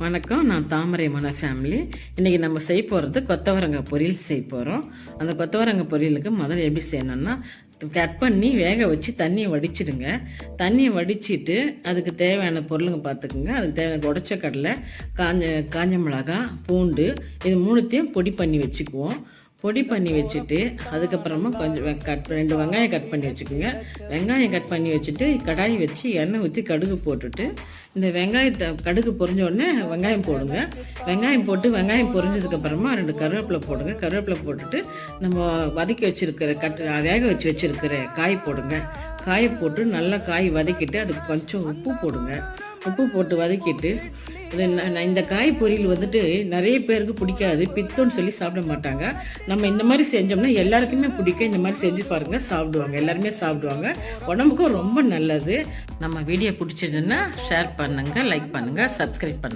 வணக்கம் நான் தாமரை மன ஃபேமிலி இன்றைக்கி நம்ம செய்ய போகிறது கொத்தவரங்காய் பொரியல் செய்ய போகிறோம் அந்த கொத்தவரங்காய் பொரியலுக்கு முதல்ல எப்படி செய்யணும்னா கட் பண்ணி வேக வச்சு தண்ணியை வடிச்சிடுங்க. தண்ணியை வடிச்சிட்டு அதுக்கு தேவையான பொருளுங்க பார்த்துக்குங்க. அதுக்கு தேவையான உடச்ச கடலை காஞ்ச காஞ்ச மிளகாய் பூண்டு இது மூணுத்தையும் பொடி பண்ணி வச்சுக்குவோம். பொடி பண்ணி வச்சுட்டு அதுக்கப்புறமா கொஞ்சம் வெ- கட் ரெண்டு வெங்காயம் கட் பண்ணி வச்சுக்கோங்க. வெங்காயம் கட் பண்ணி வச்சுட்டு கடாய் வச்சு எண்ணெய் ஊற்றி கடுகு போட்டுட்டு இந்த வெங்காயத்தை கடுகு பொரிஞ்ச உடனே வெங்காயம் போடுங்க. வெங்காயம் போட்டு வெங்காயம் பொரிஞ்சதுக்கப்புறமா ரெண்டு கருவேப்பிலை போடுங்க. கருவேப்பிலை போட்டுட்டு நம்ம வதக்கி வச்சுருக்கிற கட் வேக வச்சு வச்சுருக்கிற காய் போடுங்க. காயை போட்டு நல்லா காய் வதக்கிட்டு அதுக்கு கொஞ்சம் உப்பு போடுங்க. உப்பு போட்டு வதக்கிட்டு இந்த காய் பொரியல் வந்துட்டு நிறைய பேருக்கு பிடிக்காது. பித்தம்னு சொல்லி சாப்பிட மாட்டாங்க. நம்ம இந்த மாதிரி செஞ்சோம்னா எல்லாருக்குமே பிடிக்கும். இந்த மாதிரி செஞ்சு பாருங்க சாப்பிடுவாங்க. எல்லாருமே சாப்பிடுவாங்க. உடம்புக்கும் ரொம்ப நல்லது. நம்ம வீடியோ பிடிச்சதுன்னா ஷேர் பண்ணுங்க லைக் பண்ணுங்க சப்ஸ்கிரைப் பண்ணுங்க.